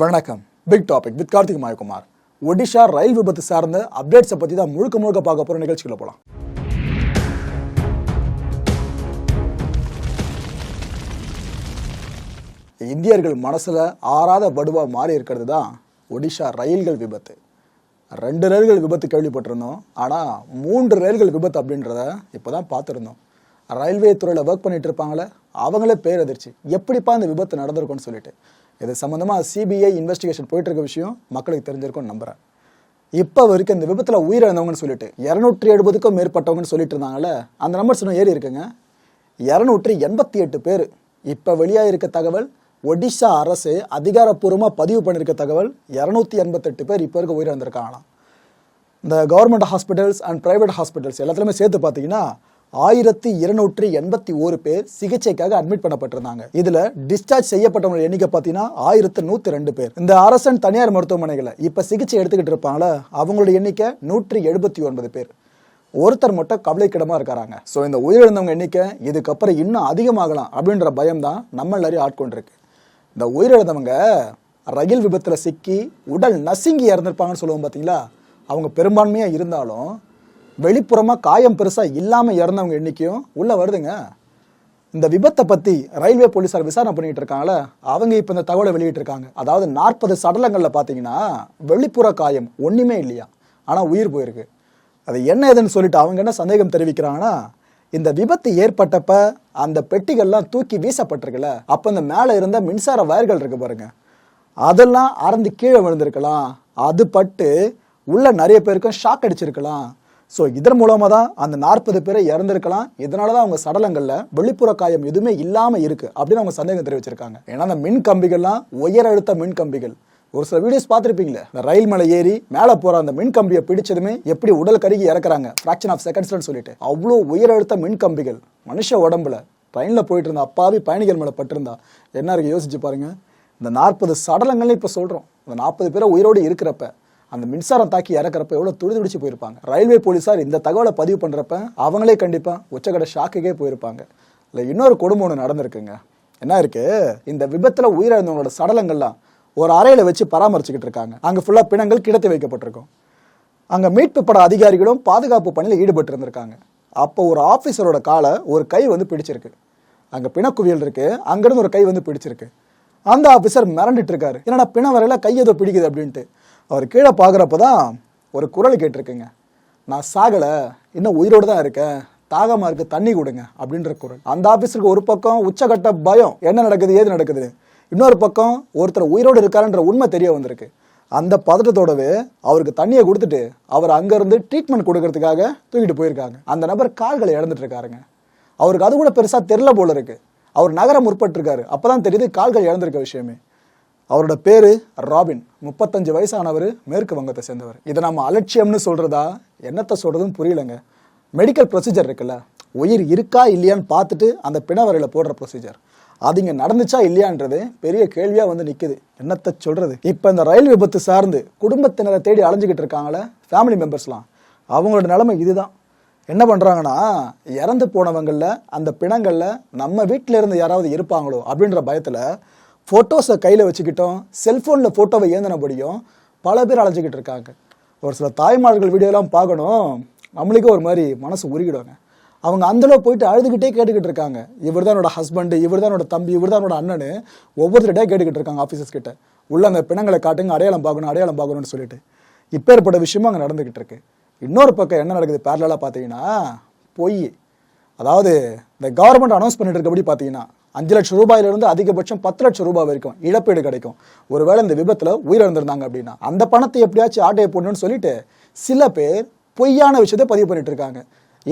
வணக்கம். Big topic with Karthik Mayakumar. Odisha rail விபத்து சார்ந்த அப்டேட்ஸை பற்றி தான் முழுக்க முழுக்க பார்க்க போகிற நிகழ்ச்சிகளை போகலாம் இந்தியர்கள் மனசில் ஆறாத வடுவா மாறி இருக்கிறது தான் ஒடிஷா ரயில்கள் விபத்து. ரெண்டு ரயில்கள் விபத்து கேள்விப்பட்டிருந்தோம். ஆனால் மூன்று ரயில்கள் விபத்து அப்படின்றத இப்போ தான் பார்த்துருந்தோம். ரயில்வே துறையில் ஒர்க் பண்ணிட்டு இருப்பாங்களே அவங்களே பேரதிர்ச்சி. எப்படிப்பா இந்த விபத்து நடந்திருக்கும்னு சொல்லிட்டு. இது சம்மந்தமாக சிபிஐ இன்வெஸ்டிகேஷன் போயிட்டு இருக்க விஷயம் மக்களுக்கு தெரிஞ்சிருக்கும்னு நம்புகிறேன் இப்போ வரைக்கும் இந்த விபத்தில் உயிரிழந்தவங்கன்னு சொல்லிட்டு இரநூற்றி எழுபதுக்கும் மேற்பட்டவங்கன்னு சொல்லிட்டு இருந்தாங்கல்ல அந்த நம்பர்ஸ் இன்னும் ஏறி இருக்குங்க. இரநூற்றி எண்பத்தி எட்டு பேர் இப்போ வெளியாக இருக்க தகவல் ஒடிஷா அரசு அதிகாரப்பூர்வமாக பதிவு பண்ணியிருக்க தகவல் இரநூத்தி எண்பத்தெட்டு பேர் இப்போ இருக்க உயிரிழந்திருக்காங்களாம். இந்த government hospitals and private hospitals எல்லாத்துலேயுமே சேர்த்து பார்த்தீங்கன்னா ஆயிரத்தி இருநூற்றி எண்பத்தி ஒரு பேர் சிகிச்சைக்காக அட்மிட் பண்ணப்பட்டிருந்தாங்க. இதுல டிஸ்சார்ஜ் செய்யப்பட்டவங்க எண்ணிக்கை பார்த்தீங்கன்னா ஆயிரத்து நூத்தி ரெண்டு பேர். இந்த அரசன் தனியார் மருத்துவமனைகளை இப்ப சிகிச்சை எடுத்துக்கிட்டு இருப்பாங்களா அவங்களோட எண்ணிக்கை நூற்றி எழுபத்தி ஒன்பது பேர். ஒருத்தர் மட்டும் கவலைக்கிடமா இருக்காங்க ஸோ இந்த உயிரிழந்தவங்க எண்ணிக்கை இதுக்கப்புறம் இன்னும் அதிகமாகலாம் அப்படின்ற பயம் தான் நம்ம எல்லாரையும் ஆட்கொண்டிருக்கு. இந்த உயிரிழந்தவங்க ரயில் விபத்தில் சிக்கி உடல் நசுங்கி இறந்துருப்பாங்கன்னு சொல்லுவோம் பார்த்தீங்களா? அவங்க பெரும்பான்மையாக இருந்தாலும் வெளிப்புறமாக காயம் பெருசாக இல்லாமல் இறந்தவங்க எண்ணிக்கையும் உள்ளே வருதுங்க. இந்த விபத்தை பற்றி ரயில்வே போலீஸார் விசாரணை பண்ணிகிட்டு இருக்காங்களே அவங்க இப்போ இந்த தகவலை வெளியிட்டிருக்காங்க அதாவது நாற்பது சடலங்களில் பார்த்தீங்கன்னா வெளிப்புற காயம் ஒன்றுமே இல்லையா? ஆனால் உயிர் போயிருக்கு. அது என்ன ஏதுன்னு சொல்லிட்டு அவங்க என்ன சந்தேகம் தெரிவிக்கிறாங்கன்னா இந்த விபத்து ஏற்பட்டப்ப அந்த பெட்டிகள்லாம் தூக்கி வீசப்பட்டிருக்குல்ல அப்போ இந்த மேலே இருந்த மின்சார வயர்கள் இருக்கு பாருங்க. அதெல்லாம் அறந்து கீழே விழுந்திருக்கலாம். அது பட்டு உள்ள நிறைய பேருக்கும் ஷாக் அடிச்சிருக்கலாம். ஸோ இதன் மூலமாக தான் அந்த நாற்பது பேரை இறந்துருக்கலாம். இதனால தான் அவங்க சடலங்களில் வெளிப்புற காயம் எதுவுமே இல்லாமல் இருக்குது அப்படின்னு அவங்க சந்தேகம் தெரிவிச்சிருக்காங்க. ஏன்னா அந்த மின் கம்பிகள்லாம் உயர் அழுத்த மின் கம்பிகள். ஒரு சில வீடியோஸ் பார்த்துருப்பீங்களே இந்த ரயில் மேலே ஏறி மேலே போகிற அந்த மின் கம்பியை பிடிச்சதுமே எப்படி உடல் கருகி இறக்குறாங்க? ஃப்ராக்ஷன் ஆஃப் செகண்ட்ஸ்னு சொல்லிட்டு. அவ்வளோ உயர் அழுத்த மின் கம்பிகள். மனுஷ உடம்புல. ட்ரெயினில் போயிட்டு இருந்த அப்பாவி பயணிகள் மேலே பட்டிருந்தா என்ன இருக்கு? யோசிச்சு பாருங்க. இந்த நாற்பது சடலங்கள்னு இப்போ சொல்கிறோம் இந்த நாற்பது பேரை உயிரோடு இருக்கிறப்ப அந்த மின்சாரம் தாக்கி இறக்குறப்ப எவ்வளோ துடி துடிச்சு போயிருப்பாங்க. ரயில்வே போலீஸார் இந்த தகவலை பதிவு பண்ணுறப்ப அவங்களே கண்டிப்பாக உச்சக்கடை ஷாக்குக்கே போயிருப்பாங்க. இல்லை இன்னொரு கொடுமை ஒன்று நடந்திருக்குங்க. என்ன இருக்கு? இந்த விபத்தில் உயிரிழந்தவங்களோட சடலங்கள்லாம் ஒரு அறையில் வச்சு பராமரிச்சுக்கிட்டு இருக்காங்க. அங்கே ஃபுல்லாக பிணங்கள் கிடத்தி வைக்கப்பட்டிருக்கும். அங்கே மீட்பு பட அதிகாரிகளும் பாதுகாப்பு பணியில் ஈடுபட்டு இருந்திருக்காங்க. அப்போ ஒரு ஆஃபீஸரோட காலை ஒரு கை வந்து பிடிச்சிருக்கு. அங்கே பிணக்குவியல் இருக்கு. அங்கிருந்து ஒரு கை வந்து பிடிச்சிருக்கு. அந்த ஆஃபீஸர் மிரண்டுட்டு இருக்காரு. என்னடா பிண வரையில கை ஏதோ பிடிக்குது அப்படின்ட்டு. அவர் கீழே பார்க்குறப்ப தான் ஒரு குரல் கேட்டிருக்குங்க. நான் சாகலை. இன்னும் உயிரோடு தான் இருக்கேன். தாகமாக இருக்கு தண்ணி கொடுங்க அப்படின்ற குரல். அந்த ஆஃபீஸருக்கு ஒரு பக்கம் உச்சகட்ட பயம் என்ன நடக்குது ஏது நடக்குது இன்னொரு பக்கம் ஒருத்தர் உயிரோடு இருக்காருன்ற உண்மை தெரிய வந்திருக்கு. அந்த பதட்டத்தோடவே அவருக்கு தண்ணியை கொடுத்துட்டு அவர் அங்கேருந்து ட்ரீட்மெண்ட் கொடுக்கறதுக்காக தூக்கிட்டு போயிருக்காங்க. அந்த நபர் கால்களை இழந்துட்டு இருக்காருங்க. அவருக்கு அது கூட பெருசாக தெரில போல இருக்கு. அவர் நகரம் முற்பட்டிருக்காரு. அப்போதான் தெரியுது கால்கள் இழந்திருக்க விஷயமே. அவரோட பேரு ராபின். முப்பத்தஞ்சு வயசானவர் மேற்கு வங்கத்தை சேர்ந்தவர். இதை நம்ம அலட்சியம்னு சொல்றதா என்னத்தை சொல்றதுன்னு புரியலங்க. மெடிக்கல் ப்ரொசீஜர் இருக்குல்ல உயிர் இருக்கா இல்லையான்னு பார்த்துட்டு அந்த பிணவரையில் போடுற ப்ரொசீஜர் அது இங்கே நடந்துச்சா இல்லையான்றது பெரிய கேள்வியாக வந்து நிற்குது என்னத்தை சொல்றது? இப்போ இந்த ரயில் விபத்து சார்ந்து குடும்பத்தினரை தேடி அலைஞ்சிக்கிட்டு இருக்காங்களே ஃபேமிலி மெம்பர்ஸ்லாம் அவங்களோட நிலைமை இதுதான். என்ன பண்ணுறாங்கன்னா இறந்து போனவங்களில் அந்த பிணங்களில் நம்ம வீட்டில் இருந்து யாராவது இருப்பாங்களோ அப்படின்ற பயத்தில் ஃபோட்டோஸை கையில் வச்சுக்கிட்டோம் செல்ஃபோனில் ஃபோட்டோவை ஏந்தினபடியும் பல பேர் அழைச்சிக்கிட்டு இருக்காங்க. ஒரு சில தாய்மார்கள் வீடியோலாம் பார்க்கணும் நம்மளுக்கே ஒரு மாதிரி மனசு உருகிடுவாங்க அவங்க அந்தளவு போயிட்டு அழுதுகிட்டே கேட்டுக்கிட்டு இருக்காங்க. இவர் தான் என்னோட ஹஸ்பண்டு இவர் தான் என்னோட தம்பி இவர் தான் என்னோட அண்ணனு ஒவ்வொருத்தருடைய கேட்டுக்கிட்டு இருக்காங்க ஆஃபீஸர்ஸ் கிட்ட. உள்ள அந்த பிணங்களை காட்டுங்க அடையாளம் பார்க்கணும் அடையாளம் பார்க்கணும்னு சொல்லிட்டு. இப்பேற்பட்ட விஷயமும் அங்கே நடந்துக்கிட்டு இருக்கு. இன்னொரு பக்கம் என்ன நடக்குது பேரலாக பார்த்தீங்கன்னா பொய். அதாவது இந்த கவர்மெண்ட் அனௌன்ஸ் பண்ணிட்டு இருக்கபடி பார்த்தீங்கன்னா அஞ்சு லட்சம் ரூபாயிலிருந்து அதிகபட்சம் பத்து லட்சம் ரூபாய் வரைக்கும் இழப்பீடு கிடைக்கும். ஒருவேளை இந்த விபத்தில் உயிரிழந்திருந்தாங்க அப்படின்னா அந்த பணத்தை எப்படியாச்சும் ஆட்டையை போடணும்னு சொல்லிட்டு சில பேர் பொய்யான விஷயத்தை பதிவு பண்ணிட்டு இருக்காங்க.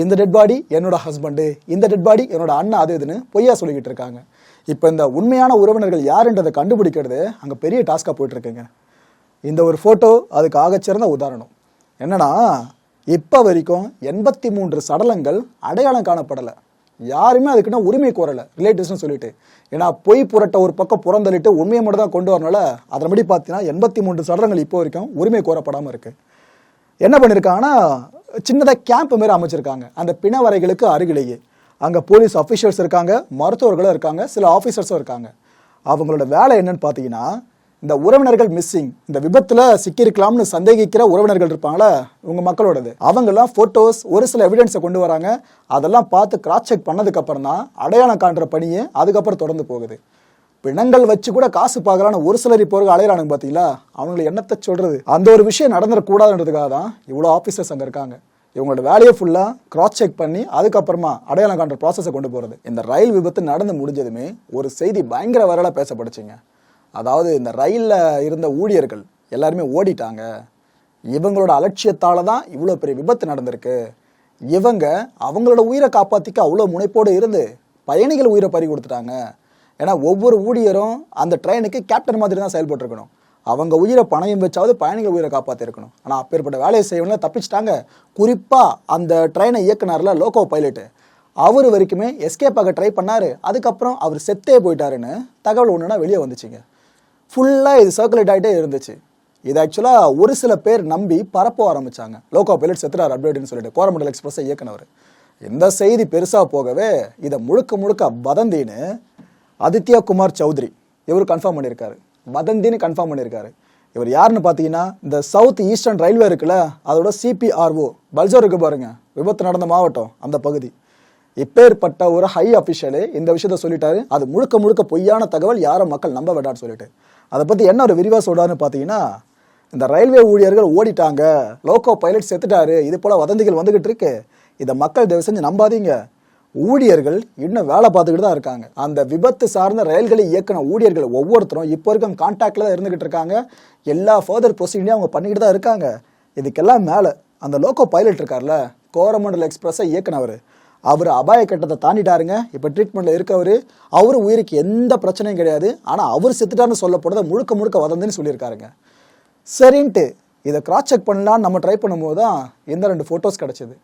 இந்த டெட் பாடி என்னோட ஹஸ்பண்டு இந்த டெட் பாடி என்னோட அண்ணன் அது இதுன்னு பொய்யா சொல்லிக்கிட்டு இருக்காங்க. இப்போ இந்த உண்மையான உறவினர்கள் யாருன்றதை கண்டுபிடிக்கிறது அங்கே பெரிய டாஸ்காக போயிட்டு இருக்குங்க இந்த ஒரு ஃபோட்டோ அதுக்கு ஆகச்சிறந்த உதாரணம். என்னன்னா இப்போ வரைக்கும் எண்பத்தி மூன்று சடலங்கள் அடையாளம் காணப்படலை. யாருமே அதுக்குன்னா உரிமை கோரலை ரிலேட்டிவ்ஸ்னு சொல்லிட்டு. ஏன்னா பொய் புரட்ட ஒரு பக்கம் புறந்தள்ளிட்டு உண்மையை மட்டும் தான் கொண்டு வரனால அதன்படி பார்த்தீங்கன்னா எண்பத்தி மூன்று சடலங்கள் இப்போ வரைக்கும் உரிமை கோரப்படாமல் இருக்குது என்ன பண்ணியிருக்காங்கன்னா சின்னதாக கேம்ப் மாரி அமைச்சிருக்காங்க. அந்த பிணவரைகளுக்கு அருகிலேயே. அங்கே போலீஸ் அஃபிஷியல்ஸ் இருக்காங்க மருத்துவர்களும் இருக்காங்க சில ஆஃபீஸர்ஸும் இருக்காங்க. அவங்களோட வேலை என்னன்னு பார்த்தீங்கன்னா இந்த உறவினர்கள் மிஸ்ஸிங் இந்த விபத்துல சிக்கியிருக்கலாம்னு சந்தேகிக்கிற உறவினர்கள் இருப்பாங்களா உங்க மக்களோடது. அவங்கெல்லாம் போட்டோஸ் ஒரு சில எவிடன்ஸை கொண்டு வராங்க. அதெல்லாம் பார்த்து கிராஸ் செக் பண்ணதுக்கு அப்புறம் தான் அடையாளம் காண்ற பணியை அதுக்கப்புறம் தொடர்ந்து போகுது. பிணங்கள் வச்சு கூட காசு பார்க்கலான்னு ஒரு சிலர் இப்போ அலையிறானுங்க பார்த்தீங்களா அவங்களை என்னத்தை சொல்றது? அந்த ஒரு விஷயம் நடந்துடக்கூடாதுன்றதுக்காக தான் இவ்வளோ ஆஃபீஸர்ஸ் அங்கே இருக்காங்க. இவங்களோட வேலையை ஃபுல்லாக கிராஸ் செக் பண்ணி அதுக்கப்புறமா அடையாளம் காண்ற ப்ராசஸை கொண்டு போகிறது இந்த ரயில் விபத்து நடந்து முடிஞ்சதுமே ஒரு செய்தி பயங்கர வரலாக பேசப்படுச்சுங்க அதாவது இந்த ரயிலில் இருந்த ஊழியர்கள் எல்லாருமே ஓடிட்டாங்க. இவங்களோட அலட்சியத்தால் தான் இவ்வளோ பெரிய விபத்து நடந்திருக்கு. இவங்க அவங்களோட உயிரை காப்பாற்றிக்க அவ்வளோ முனைப்போடு இருந்து பயணிகள் உயிரை பறி கொடுத்துட்டாங்க. ஏன்னா ஒவ்வொரு ஊழியரும் அந்த ட்ரெயினுக்கு கேப்டன் மாதிரி தான் செயல்பட்டுருக்கணும். அவங்க உயிரை பணயம் வச்சாவது பயணிகள் உயிரை காப்பாற்றிருக்கணும் ஆனால் அப்பேற்பட்ட வேலையை செய்வன தப்பிச்சிட்டாங்க. குறிப்பாக அந்த ட்ரெயினை இயக்குனார்ல லோகோ பைலட்டு அவர் வரைக்குமே எஸ்கேப் ஆக ட்ரை பண்ணார். அதுக்கப்புறம் அவர் செத்தே போயிட்டாருன்னு தகவல் ஒன்றுனா வெளியே வந்துச்சுங்க. ஃபுல்லாக இது சர்க்குலேட் ஆகிட்டே இருந்துச்சு. இது ஆக்சுவலாக ஒரு சில பேர் நம்பி பரப்ப ஆரம்பித்தாங்க லோகோ பைலட் செத்துறார் அப்டேட்னு சொல்லிட்டு. கோரமண்டல் எக்ஸ்பிரஸை இயக்குனவர். இந்த செய்தி பெருசாக போகவே இதை முழுக்க முழுக்க வதந்தின்னு ஆதித்யா குமார் சௌத்ரி. இவர் கன்ஃபார்ம் பண்ணியிருக்காரு. வதந்தின்னு கன்ஃபார்ம் பண்ணியிருக்காரு. இவர் யாருன்னு பார்த்தீங்கன்னா இந்த சவுத் ஈஸ்டர்ன் ரயில்வே இருக்குல்ல அதோட சிபிஆர்ஓ பல்சோர் இருக்கு பாருங்க. விபத்து நடந்த மாவட்டம் அந்த பகுதி. இப்பேற்பட்ட ஒரு ஹை அஃபிஷியலு இந்த விஷயத்த சொல்லிட்டாரு. அது முழுக்க முழுக்க பொய்யான தகவல் யாரும் மக்கள் நம்ப வேண்டாம்னு சொல்லிட்டு. அதை பற்றி என்ன ஒரு விரிவாக சொல்கிறாருன்னு பார்த்தீங்கன்னா இந்த ரயில்வே ஊழியர்கள் ஓடிட்டாங்க லோகோ பைலட் செத்துட்டாரு இது போல் வதந்திகள் வந்துகிட்டு இருக்கு. இதை மக்கள் தயவு செஞ்சு நம்பாதீங்க. ஊழியர்கள் இன்னும் வேலை பார்த்துக்கிட்டு தான் இருக்காங்க. அந்த விபத்து சார்ந்த ரயில்களை இயக்கின ஊழியர்கள் ஒவ்வொருத்தரும் இப்போ இருக்கும் கான்டாக்டில் தான் இருந்துக்கிட்டு இருக்காங்க. எல்லா ஃபர்தர் ப்ரொசீடியும் அவங்க பண்ணிக்கிட்டு தான் இருக்காங்க. இதுக்கெல்லாம் மேலே அந்த லோக்கோ பைலட் இருக்கார்ல கோரமண்டல் எக்ஸ்பிரஸை இயக்குனவர் அவர் அபாய கட்டத்தை தாண்டிட்டாருங்க. இப்போ ட்ரீட்மெண்ட்டில் இருக்கவர் அவர் உயிருக்கு எந்த பிரச்சனையும் கிடையாது. ஆனால் அவர் செத்துட்டாருன்னு சொல்லப்படுறத முழுக்க முழுக்க வதந்துன்னு சொல்லியிருக்காருங்க. சரின்ட்டு இதை கிராஸ் செக் பண்ணலான்னு நம்ம ட்ரை பண்ணும்போது தான் இந்த ரெண்டு ஃபோட்டோஸ் கிடச்சிது.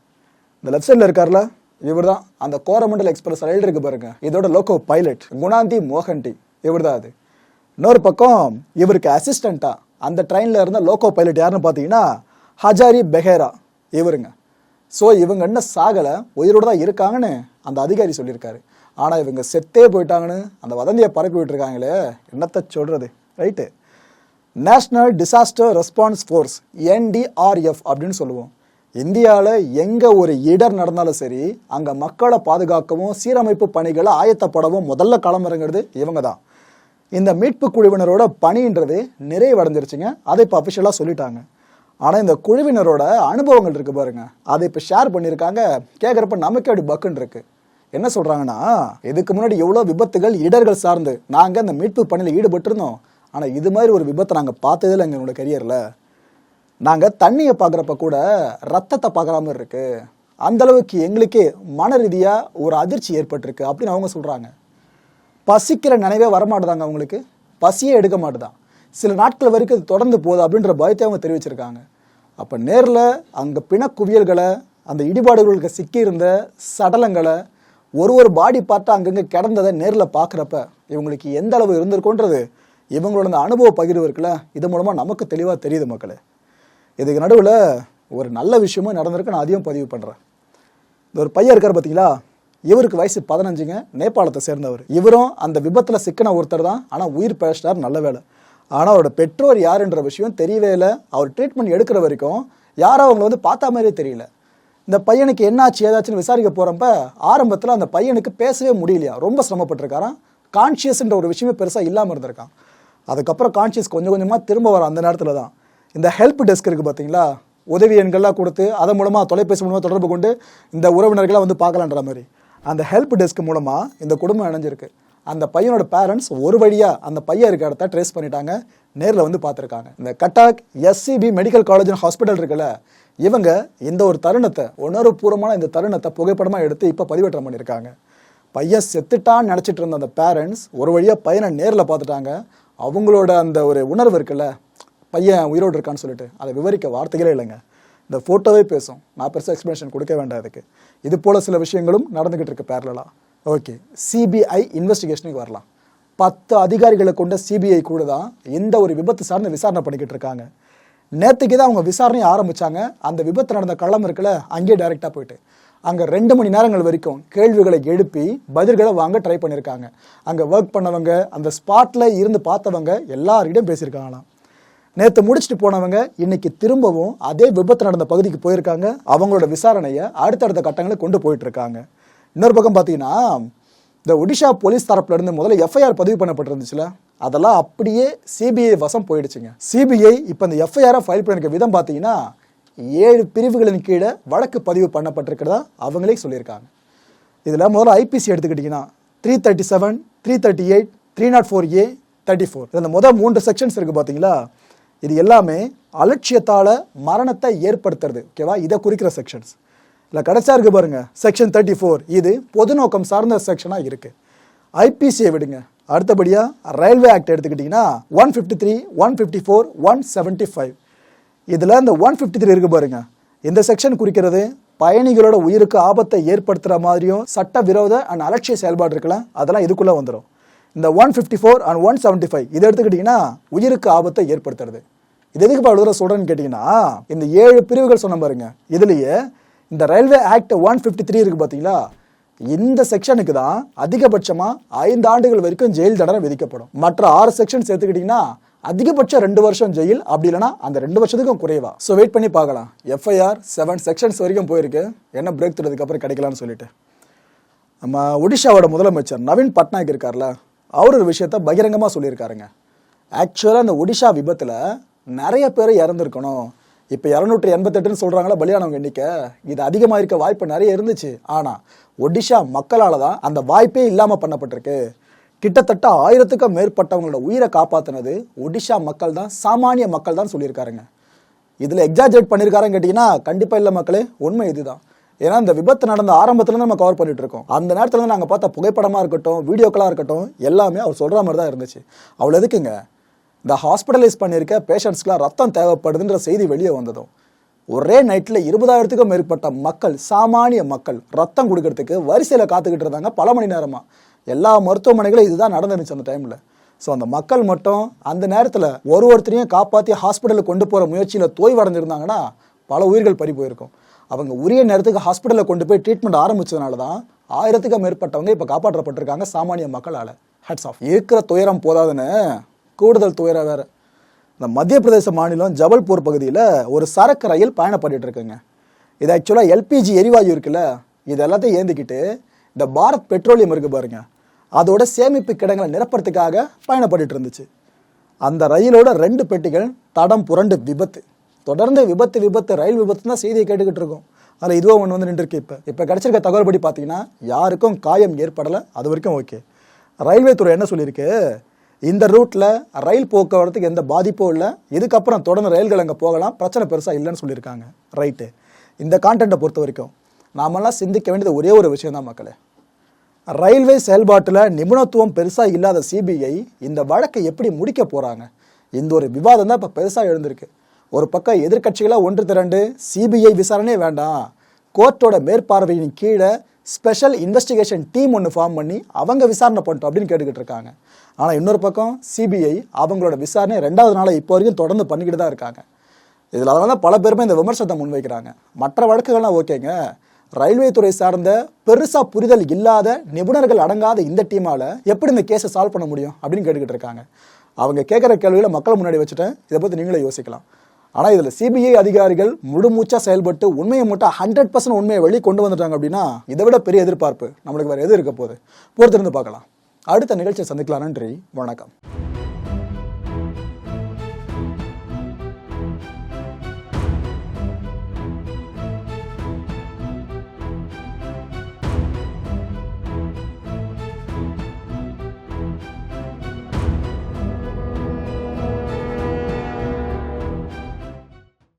இந்த லெஃப்ட் சைடில் இருக்கார்ல இவர் தான் அந்த கோரமண்டல் எக்ஸ்பிரஸ் ரயில் இருக்கு பாருங்க. இதோட லோக்கோ பைலட் குணாந்தி மோகன்டி. இவர் தான் அது. இன்னொரு பக்கம் இவருக்கு அசிஸ்டண்ட்டாக அந்த ட்ரெயினில் இருந்த லோக்கோ பைலட் யாருன்னு பார்த்தீங்கன்னா ஹஜாரி பெஹேரா. இவருங்க. ஸோ இவங்க என்ன சாகலை? உயிரோடு தான் இருக்காங்கன்னு அந்த அதிகாரி சொல்லியிருக்காரு. ஆனால் இவங்க செத்தே போயிட்டாங்கன்னு அந்த வதந்தியை பரப்பி விட்டுருக்காங்களே என்னத்தை சொல்கிறது right. National disaster response force NDRF அப்படின்னு சொல்லுவோம். இந்தியாவில் எங்கே ஒரு இடர் நடந்தாலும் சரி அங்கே மக்களை பாதுகாக்கவும் சீரமைப்பு பணிகளை ஆயத்தப்படவும் முதல்ல களமிறங்கிறது இவங்க தான். இந்த மீட்பு குழுவினரோட பணின்றது நிறைவடைஞ்சிருச்சுங்க. அதை இப்போ அஃபிஷியலாக சொல்லிட்டாங்க. ஆனால் இந்த குழுவினரோட அனுபவங்கள் இருக்கு பாருங்க. அதை இப்போ ஷேர் பண்ணியிருக்காங்க. கேட்குறப்ப நமக்கே அப்படி பக்குன்னு இருக்கு. என்ன சொல்கிறாங்கன்னா இதுக்கு முன்னாடி எவ்வளோ விபத்துகள் இடர்கள் சார்ந்து நாங்கள் அந்த மீட்பு பணியில் ஈடுபட்டிருந்தோம். ஆனால் இது மாதிரி ஒரு விபத்தை நாங்கள் பார்த்ததே இல்லை எங்களோட கரியரில் நாங்கள் தண்ணியை பார்க்குறப்ப கூட ரத்தத்தை பார்க்குற மாதிரி இருக்கு. அந்த அளவுக்கு எங்களுக்கே மன ரீதியாக ஒரு அதிர்ச்சி ஏற்பட்டிருக்கு அப்படின்னு அவங்க சொல்கிறாங்க பசிக்கிற நினைவே வரமாட்டுதாங்க அவங்களுக்கு. பசியே எடுக்க மாட்டுதான். சில நாட்கள் வரைக்கும் அது தொடர்ந்து போகுது அப்படின்ற பயத்தை அவங்க தெரிவிச்சிருக்காங்க. அப்போ நேரில் அங்கே பிணக்குவியல்களை அந்த இடிபாடுகளுக்கு சிக்கியிருந்த சடலங்களை ஒரு ஒரு பாடி பார்த்து அங்கங்கே கிடந்ததை நேரில் பார்க்குறப்ப இவங்களுக்கு எந்த அளவு இருந்திருக்குன்றது இவங்களோட அந்த அனுபவ பகிர்வு இருக்குல்ல இது மூலமாக நமக்கு தெளிவாக தெரியுது மக்களே. இதுக்கு நடுவில் ஒரு நல்ல விஷயமும் நடந்திருக்கு நான் அதையும் பதிவு பண்ணுறேன் இந்த ஒரு பையன் இருக்கார் பார்த்தீங்களா இவருக்கு வயசு பதினஞ்சுங்க நேபாளத்தை சேர்ந்தவர். இவரும் அந்த விபத்தில் சிக்கின ஒருத்தர் தான் ஆனால் உயிர் பிழைச்சிட்டார் நல்ல வேலை. ஆனால் அவரோட பெற்றோர் யாருன்ற விஷயம் தெரியவே இல்லை. அவர் ட்ரீட்மெண்ட் எடுக்கிற வரைக்கும் யாரும் அவங்கள வந்து பார்த்தா மாதிரியே தெரியல. இந்த பையனுக்கு என்னாச்சு ஏதாச்சுன்னு விசாரிக்க போகிறப்ப ஆரம்பத்தில் அந்த பையனுக்கு பேசவே முடியலையா? ரொம்ப சிரமப்பட்டிருக்காரான் கான்ஷியஸ்ன்ற ஒரு விஷயமே பெருசாக இல்லாமல் இருந்திருக்கான். அதுக்கப்புறம் கான்ஷியஸ் கொஞ்சம் கொஞ்சமாக திரும்ப வர அந்த நேரத்தில் தான். இந்த ஹெல்ப் டெஸ்க் இருக்குது பார்த்தீங்களா உதவி எண்கள்லாம் கொடுத்து அதன் மூலமாக தொலைபேசி மூலமாக தொடர்பு கொண்டு இந்த உறவினர்களாக வந்து பார்க்கலான்ற மாதிரி. அந்த ஹெல்ப் டெஸ்க் மூலமாக இந்த குடும்பம் இணைஞ்சிருக்கு. அந்த பையனோட பேரண்ட்ஸ் ஒரு வழியாக அந்த பையன் இருக்க இடத்த ட்ரேஸ் பண்ணிட்டாங்க. நேரில் வந்து பார்த்துருக்காங்க. இந்த Cuttack SCB medical college and hospital இருக்குல்ல இவங்க இந்த ஒரு தருணத்தை உணர்வுபூர்வமான இந்த தருணத்தை புகைப்படமாக எடுத்து இப்போ பதிவேற்றம் பண்ணியிருக்காங்க பையன் செத்துட்டான்னு நினச்சிட்டு இருந்த அந்த பேரண்ட்ஸ் ஒரு வழியாக பையனை நேரில் பார்த்துட்டாங்க. அவங்களோட அந்த ஒரு உணர்வு இருக்குல்ல பையன் உயிரோடு இருக்கான்னு சொல்லிட்டு அதை விவரிக்க வார்த்தைகளே இல்லைங்க. இந்த ஃபோட்டோவே பேசும். நான் பெருசாக எக்ஸ்ப்ளனேஷன் கொடுக்க வேண்டாம் அதுக்கு இது போல் சில விஷயங்களும் நடந்துக்கிட்டு இருக்கு பேரலாக ஓகே. சிபிஐ இன்வெஸ்டிகேஷனுக்கு வரலாம். பத்து அதிகாரிகளை கொண்ட சிபிஐ கூட தான் எந்த ஒரு விபத்து சார்ந்த விசாரணை பண்ணிக்கிட்டு இருக்காங்க. நேற்றுக்கு தான் அவங்க விசாரணையை ஆரம்பிச்சாங்க. அந்த விபத்து நடந்த களம் இருக்குல்ல அங்கேயே டைரெக்டாக போயிட்டு. அங்கே ரெண்டு மணி நேரங்கள் வரைக்கும் கேள்விகளை எழுப்பி பதில்களை வாங்க ட்ரை பண்ணியிருக்காங்க அங்கே ஒர்க் பண்ணவங்க அந்த ஸ்பாட்டில் இருந்து பார்த்தவங்க எல்லாரிடம் பேசியிருக்காங்களாம். நேற்று முடிச்சுட்டு போனவங்க இன்னைக்கு திரும்பவும் அதே விபத்து நடந்த பகுதிக்கு போயிருக்காங்க. அவங்களோட விசாரணையை அடுத்தடுத்த கட்டங்களை கொண்டு போயிட்டு இருக்காங்க. இன்னொரு பக்கம் பார்த்தீங்கன்னா இந்த ஒடிஷா போலீஸ் தரப்புலேருந்து முதல்ல எஃப்ஐஆர் பதிவு பண்ணப்பட்டிருந்துச்சுல அதெல்லாம் அப்படியே சிபிஐ வசம் போயிடுச்சுங்க. சிபிஐ இப்போ இந்த எஃப்ஐஆரை ஃபைல் பண்ணிருக்க விதம் பார்த்தீங்கன்னா ஏழு பிரிவுகளின் கீழே வழக்கு பதிவு பண்ணப்பட்டிருக்கிறதா அவங்களே சொல்லியிருக்காங்க. இதில் முதல்ல ஐபிசி எடுத்துக்கிட்டிங்கன்னா three thirty seven three thirty eight three nought four A thirty four இதில் முதல் மூன்று செக்ஷன்ஸ் இருக்குது பார்த்தீங்களா? இது எல்லாமே அலட்சியத்தால் மரணத்தை ஏற்படுத்துறது. ஓகேவா? இதை குறிக்கிற செக்ஷன்ஸ் இல்லை கடைசியாக இருக்கு பாருங்க. செக்ஷன் தேர்ட்டி ஃபோர் இது பொது நோக்கம் சார்ந்த செக்ஷனாக இருக்குது ஐபிசியை விடுங்க அடுத்தபடியாக ரயில்வே ஆக்ட் எடுத்துக்கிட்டிங்கன்னா one fifty three one fifty four one seventy five இதில் இந்த ஒன் ஃபிஃப்டி த்ரீ இருக்கு பாருங்க. இந்த செக்ஷன் குறிக்கிறது பயணிகளோட உயிருக்கு ஆபத்தை ஏற்படுத்துகிற மாதிரியும் சட்ட விரோத அண்ட் அலட்சிய செயல்பாடு இருக்கலாம் அதெல்லாம் இதுக்குள்ளே வந்துடும் இந்த one fifty four and one seventy five இதை எடுத்துக்கிட்டிங்கன்னா உயிருக்கு ஆபத்தை ஏற்படுத்துறது. இது எதுக்கு இப்போ அவ்வளோ சொல்கிறேன்னு கேட்டிங்கன்னா இந்த ஏழு பிரிவுகள் சொன்ன பாருங்க. இதுலேயே இந்த railway act one fifty three இருக்குது பார்த்தீங்களா இந்த செக்ஷனுக்கு தான் அதிகபட்சமாக ஐந்து ஆண்டுகள் வரைக்கும் ஜெயில் தண்டனை விதிக்கப்படும். மற்ற ஆறு செக்ஷன்ஸ் எடுத்துக்கிட்டிங்கன்னா அதிகபட்சம் ரெண்டு வருஷம் ஜெயில். அப்படி இல்லைன்னா அந்த ரெண்டு வருஷத்துக்கும் குறைவா. ஸோ வெயிட் பண்ணி பார்க்கலாம். எஃப்ஐஆர் செவன் செக்ஷன்ஸ் வரைக்கும் போயிருக்கு. என்ன பிரேக் த்ரூ கிடைக்கலான்னு கிடைக்கலாம்னு சொல்லிட்டு. நம்ம ஒடிஷாவோட முதலமைச்சர் நவீன் பட்நாயக் இருக்கார்ல அவர் ஒரு விஷயத்த பகிரங்கமாக சொல்லியிருக்காருங்க. ஆக்சுவலாக அந்த ஒடிஷா விபத்தில் நிறைய பேர் இறந்துருக்கணும். இப்போ இரநூற்றி எண்பத்தெட்டுன்னு சொல்கிறாங்களா பலியானவங்க எண்ணிக்கை? இது அதிகமாக இருக்க வாய்ப்பு நிறைய இருந்துச்சு. ஆனால் ஒடிஷா மக்களால் தான் அந்த வாய்ப்பே இல்லாமல் பண்ணப்பட்டிருக்கு. கிட்டத்தட்ட ஆயிரத்துக்கும் மேற்பட்டவங்களோட உயிரை காப்பாற்றினது ஒடிஷா மக்கள் தான் சாமானிய மக்கள் தான் சொல்லியிருக்காருங்க. இதில் எக்ஸாஜரேட் பண்ணியிருக்காருன்னு கேட்டிங்கன்னா கண்டிப்பாக இல்லை மக்களே உண்மை இதுதான். ஏன்னா இந்த விபத்து நடந்த ஆரம்பத்துலேருந்து நம்ம கவர் பண்ணிட்டு இருக்கோம். அந்த நேரத்தில் நாங்கள் பார்த்த புகைப்படமாக இருக்கட்டும் வீடியோக்களாக இருக்கட்டும் எல்லாமே அவர் சொல்கிற மாதிரி தான் இருந்துச்சு. அவ்வளோ எதுக்குங்க? இந்த ஹாஸ்பிட்டலைஸ் பண்ணியிருக்க பேஷண்ட்ஸ்க்குலாம் ரத்தம் தேவைப்படுதுன்ற செய்தி வெளியே வந்ததும் ஒரே நைட்டில் இருபதாயிரத்துக்கும் மேற்பட்ட மக்கள் சாமானிய மக்கள் ரத்தம் கொடுக்கறதுக்கு வரிசையில் காத்துக்கிட்டு இருந்தாங்க பல மணி நேரமாக எல்லா மருத்துவமனைகளும் இதுதான் நடந்துருந்துச்சு அந்த டைமில் ஸோ அந்த மக்கள் மட்டும் அந்த நேரத்தில் ஒரு ஒருத்தரையும் காப்பாற்றி ஹாஸ்பிட்டலுக்கு கொண்டு போகிற முயற்சியில் தோய்வடைஞ்சிருந்தாங்கன்னா பல உயிர்கள் பறி போயிருக்கும். அவங்க உரிய நேரத்துக்கு ஹாஸ்பிட்டலில் கொண்டு போய் ட்ரீட்மெண்ட் ஆரம்பித்ததுனால தான் ஆயிரத்துக்கும் மேற்பட்டவங்க இப்போ காப்பாற்றப்பட்டிருக்காங்க சாமானிய மக்களால். ஹெட்ஸ் ஆஃப் இருக்கிற துயரம் போதாதுன்னு கூடுதல் துயரம் வேறு இந்த மத்திய பிரதேச மாநிலம் ஜபல்பூர் பகுதியில் ஒரு சரக்கு ரயில் பயணப்பட்டு இருக்குங்க இது ஆக்சுவலாக எல்பிஜி எரிவாயு இருக்குல்ல இது எல்லாத்தையும் ஏந்திக்கிட்டு இந்த பாரத் பெட்ரோலியம் இருக்கு பாருங்க. அதோட சேமிப்பு கிடங்களை நிரப்புறதுக்காக பயணப்பட்டு இருந்துச்சு அந்த ரயிலோட ரெண்டு பெட்டிகள் தடம் புரண்டு விபத்து. தொடர்ந்து விபத்து விபத்து ரயில் விபத்து தான் செய்தியை கேட்டுக்கிட்டு இருக்கோம் அதில் இதுவும் ஒன்று வந்து நின்றுருக்கு இப்போ. இப்போ கிடச்சிருக்க தகவல் படி பார்த்தீங்கன்னா யாருக்கும் காயம் ஏற்படலை அது வரைக்கும் ஓகே. ரயில்வே துறை என்ன சொல்லியிருக்கு? இந்த ரூட்டில் ரயில் போக்குவரத்துக்கு எந்த பாதிப்பும் இல்லை. இதுக்கப்புறம் தொடர்ந்து ரயில்கள் அங்கே போகலாம். பிரச்சனை பெருசாக இல்லைன்னு சொல்லியிருக்காங்க. ரைட்டு இந்த கான்டென்ட்டை பொறுத்த வரைக்கும் நாமெல்லாம் சிந்திக்க வேண்டியது ஒரே ஒரு விஷயம் தான் மக்களே. ரயில்வே செயல்பாட்டில் நிபுணத்துவம் பெருசாக இல்லாத சிபிஐ இந்த வழக்கை எப்படி முடிக்க போகிறாங்க இந்த ஒரு விவாதம் தான் இப்போ பெருசாக எழுந்திருக்கு. ஒரு பக்கம் எதிர்க்கட்சிகளாக ஒன்று திரண்டு சிபிஐ விசாரணையே வேண்டாம். கோர்ட்டோட மேற்பார்வையின் கீழே ஸ்பெஷல் இன்வெஸ்டிகேஷன் டீம் ஒன்று ஃபார்ம் பண்ணி அவங்க விசாரணை பண்ணிட்டோம் அப்படின்னு கேட்டுக்கிட்டு இருக்காங்க. ஆனால் இன்னொரு பக்கம் சிபிஐ அவங்களோட விசாரணை ரெண்டாவது நாளை இப்போ வரைக்கும் தொடர்ந்து பண்ணிக்கிட்டு தான் இருக்காங்க. இதில் அதனால தான் பல பேருமே இந்த விமர்சனத்தை முன்வைக்கிறாங்க. மற்ற வழக்குகள்லாம் ஓகேங்க. ரயில்வே துறை சார்ந்த பெருசா புரிதல் இல்லாத நிபுணர்கள் அடங்காத இந்த டீமால எப்படி இந்த கேஸை சால்வ் பண்ண முடியும் அப்படின்னு கேட்டுக்கிட்டு இருக்காங்க. அவங்க கேட்குற கேள்விகளை மக்கள் முன்னாடி வச்சுட்டேன் இதை பற்றி நீங்களே யோசிக்கலாம். ஆனால் இதில் சிபிஐ அதிகாரிகள் முழுமூச்சா செயல்பட்டு உண்மையை மட்டும் ஹண்ட்ரட் பர்சன்ட் உண்மையை வெளியே கொண்டு வந்துட்டாங்க அப்படின்னா இதை விட பெரிய எதிர்பார்ப்பு நம்மளுக்கு வேறு எது இருக்க போகுது? பொறுத்திருந்து பார்க்கலாம். அடுத்த நிகழ்ச்சியை சந்திக்கலாம். நன்றி. வணக்கம்.